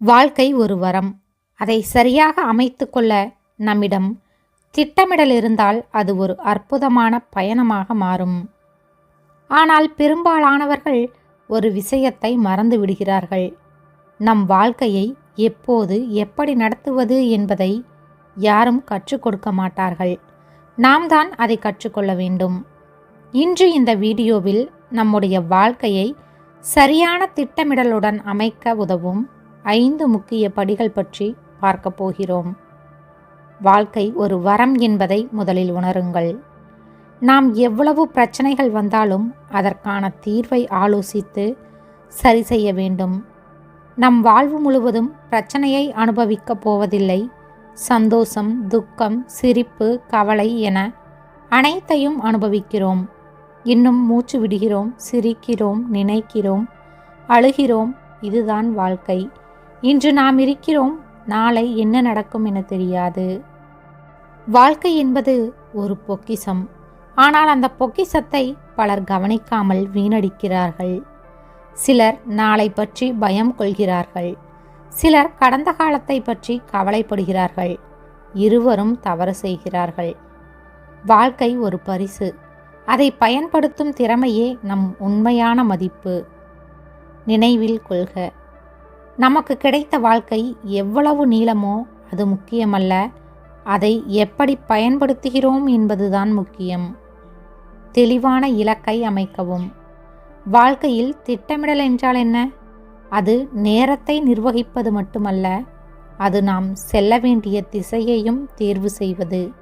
வாழ்க்கை ஒரு வரம். அதை சரியாக அமைத்து கொள்ள நம்மிடம் திட்டமிடல் இருந்தால் அது ஒரு அற்புதமான பயணமாக மாறும். ஆனால் பெரும்பாலானவர்கள் ஒரு விஷயத்தை மறந்து விடுகிறார்கள். நம் வாழ்க்கையை எப்போது எப்படி நடத்துவது என்பதை யாரும் கற்றுக் கொடுக்க மாட்டார்கள். நாம் தான் அதை கற்றுக்கொள்ள வேண்டும். இன்று இந்த வீடியோவில் நம்முடைய வாழ்க்கையை சரியான திட்டமிடலுடன் அமைக்க உதவும் ஐந்து முக்கிய படிகள் பற்றி பார்க்கப் போகிறோம். வாழ்க்கை ஒரு வரம் என்பதை முதலில் உணருங்கள். நாம் எவ்வளவு பிரச்சனைகள் வந்தாலும் அதற்கான தீர்வை ஆலோசித்து சரி செய்ய வேண்டும். நம் வாழ்வு முழுவதும் பிரச்சனையை அனுபவிக்கப் போவதில்லை. சந்தோஷம் துக்கம் சிரிப்பு கவலை என அனைத்தையும் அனுபவிக்கிறோம். இன்னும் மூச்சு விடுகிறோம் சிரிக்கிறோம் நினைக்கிறோம் அழுகிறோம். இதுதான் வாழ்க்கை. இன்று நாம் இருக்கிறோம் நாளை என்ன நடக்கும் என தெரியாது. வாழ்க்கை என்பது ஒரு பொக்கிசம். ஆனால் அந்த பொக்கிசத்தை பலர் கவனிக்காமல் வீணடிக்கிறார்கள். சிலர் நாளை பற்றி பயம் கொள்கிறார்கள். சிலர் கடந்த காலத்தை பற்றி கவலைப்படுகிறார்கள். இருவரும் தவறு செய்கிறார்கள். வாழ்க்கை ஒரு பரிசு. அதை பயன்படுத்தும் திறமையே நம் உண்மையான மதிப்பு. நினைவில் கொள்க நமக்கு கிடைத்த வாழ்க்கை எவ்வளவு நீளமோ அது முக்கியமல்ல. அதை எப்படி பயன்படுத்துகிறோம் என்பதுதான் முக்கியம். தெளிவான இலக்கை அமைக்கவும். வாழ்க்கையில் திட்டமிடல் என்றால் என்ன? அது நேரத்தை நிர்வகிப்பது மட்டுமல்ல அது நாம் செல்ல வேண்டிய திசையையும் தேர்வு செய்வது.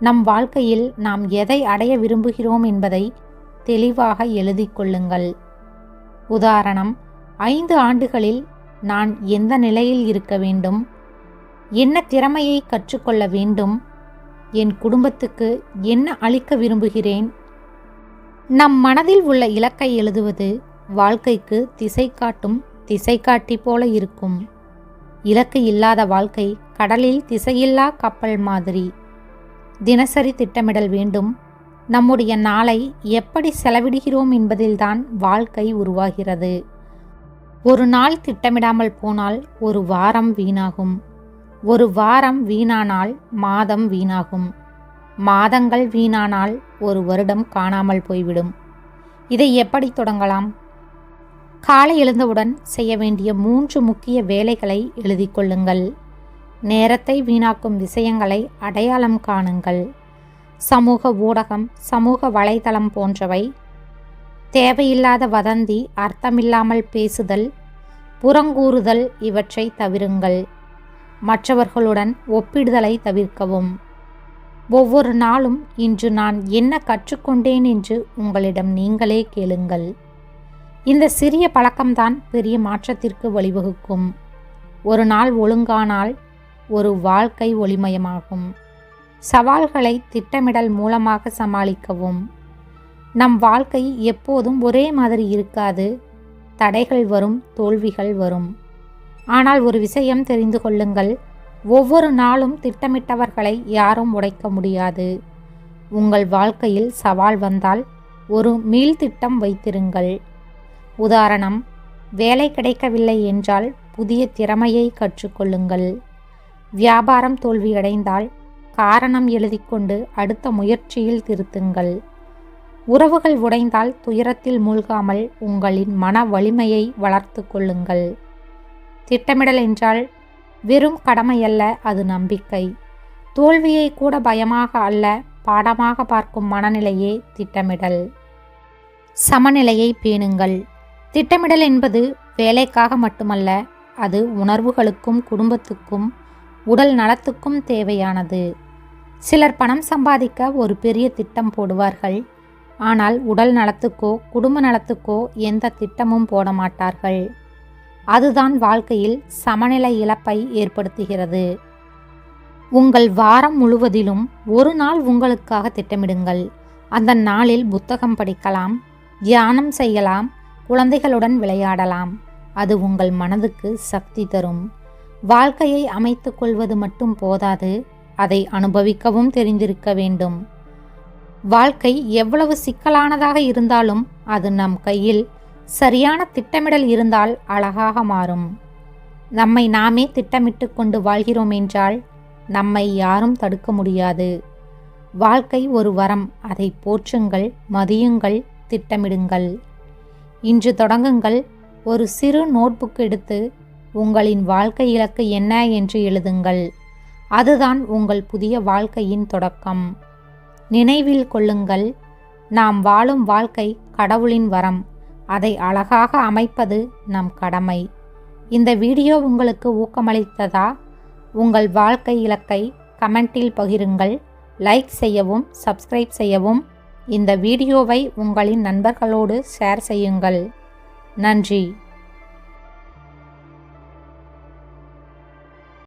நம் வாழ்க்கையில் நாம் எதை அடைய விரும்புகிறோம் என்பதை தெளிவாக எழுதி கொள்ளுங்கள். உதாரணம் ஐந்து ஆண்டுகளில் நான் எந்த நிலையில் இருக்க வேண்டும்? என்ன திறமையை கற்றுக்கொள்ள வேண்டும்? என் குடும்பத்துக்கு என்ன அளிக்க விரும்புகிறேன்? நம் மனதில் உள்ள இலக்கை எழுதுவது வாழ்க்கைக்கு திசை காட்டும் திசை காட்டி போல இருக்கும். இலக்கு இல்லாத வாழ்க்கை கடலில் திசையில்லா கப்பல் மாதிரி. தினசரி திட்டமிடல் வேண்டும். நம்முடைய நாளை எப்படி செலவிடுகிறோம் என்பதில்தான் வாழ்க்கை உருவாகிறது. ஒரு நாள் திட்டமிடாமல் போனால் ஒரு வாரம் வீணாகும். ஒரு வாரம் வீணானால் மாதம் வீணாகும். மாதங்கள் வீணானால் ஒரு வருடம் காணாமல் போய்விடும். இதை எப்படி தொடங்கலாம்? காலை எழுந்தவுடன் செய்ய வேண்டிய மூன்று முக்கிய வேலைகளை எழுதி கொள்ளுங்கள். நேரத்தை வீணாக்கும் விஷயங்களை அடையாளம் காணுங்கள். சமூக ஊடகம் சமூக வலைதளம் போன்றவை தேவையில்லாத வதந்தி அர்த்தமில்லாமல் பேசுதல் புறங்கூறுதல் இவற்றை தவிருங்கள். மற்றவர்களுடன் ஒப்பிடுதலை தவிர்க்கவும். ஒவ்வொரு நாளும் இன்று நான் என்ன கற்றுக்கொண்டேன் என்று உங்களிடம் நீங்களே கேளுங்கள். இந்த சிறிய பழக்கம்தான் பெரிய மாற்றத்திற்கு வழிவகுக்கும். ஒரு நாள் ஒழுங்கானால் ஒரு வாழ்க்கை ஒளிமயமாகும். சவால்களை திட்டமிடல் மூலமாக சமாளிக்கவும். நம் வாழ்க்கை எப்போதும் ஒரே மாதிரி இருக்காது. தடைகள் வரும் தோல்விகள் வரும். ஆனால் ஒரு விஷயம் தெரிந்து கொள்ளுங்கள். ஒவ்வொரு நாளும் திட்டமிட்டவர்களை யாரும் உடைக்க முடியாது. உங்கள் வாழ்க்கையில் சவால் வந்தால் ஒரு மீள் திட்டம் வைத்திருங்கள். உதாரணம் வேலை கிடைக்கவில்லை என்றால் புதிய திறமையை கற்றுக்கொள்ளுங்கள். வியாபாரம் தோல்வியடைந்தால் காரணம் எழுதிக்கொண்டு அடுத்த முயற்சியில் திருத்துங்கள். உறவுகள் உடைந்தால் துயரத்தில் மூழ்காமல் உங்களின் மன வலிமையை வளர்த்து கொள்ளுங்கள். திட்டமிடல் என்றால் வெறும் கடமையல்ல அது நம்பிக்கை. தோல்வியை கூட பயமாக அல்ல பாடமாக பார்க்கும் மனநிலையே திட்டமிடல். சமநிலையை பேணுங்கள். திட்டமிடல் என்பது வேலைக்காக மட்டுமல்ல அது உணர்வுகளுக்கும் குடும்பத்துக்கும் உடல் நலத்துக்கும் தேவையானது. சிலர் பணம் சம்பாதிக்க ஒரு பெரிய திட்டம் போடுவார்கள் ஆனால் உடல் நலத்துக்கோ குடும்ப நலத்துக்கோ எந்த திட்டமும் போட மாட்டார்கள். அதுதான் வாழ்க்கையில் சமநிலை இழப்பை ஏற்படுத்துகிறது. உங்கள் வாரம் முழுவதிலும் ஒரு நாள் உங்களுக்காக திட்டமிடுங்கள். அந்த நாளில் புத்தகம் படிக்கலாம் தியானம் செய்யலாம் குழந்தைகளுடன் விளையாடலாம். அது உங்கள் மனதுக்கு சக்தி தரும். வாழ்க்கையை அமைத்து கொள்வது மட்டும் போதாது அதை அனுபவிக்கவும் தெரிந்திருக்க வேண்டும். வாழ்க்கை எவ்வளவு சிக்கலானதாக இருந்தாலும் அது நம் கையில் சரியான திட்டமிடல் இருந்தால் அழகாக மாறும். நம்மை நாமே திட்டமிட்டு கொண்டு வாழ்கிறோம் என்றால் நம்மை யாரும் தடுக்க முடியாது. வாழ்க்கை ஒரு வரம் அதை போற்றுங்கள் மதியுங்கள் திட்டமிடுங்கள். இன்று தொடங்குங்கள் ஒரு சிறு நோட்புக் எடுத்து உங்களின் வாழ்க்கை இலக்கு என்ன என்று எழுதுங்கள். அதுதான் உங்கள் புதிய வாழ்க்கையின் தொடக்கம். நினைவில் கொள்ளுங்கள். நாம் வாழும் வாழ்க்கை கடவுளின் வரம். அதை அழகாக அமைப்பது நம் கடமை. இந்த வீடியோ உங்களுக்கு ஊக்கமளித்ததா? உங்கள் வாழ்க்கை இலக்கை கமெண்டில் பகிருங்கள். லைக் செய்யவும் சப்ஸ்கிரைப் செய்யவும் இந்த வீடியோவை உங்களின் நண்பர்களோடு ஷேர் செய்யுங்கள். நன்றி.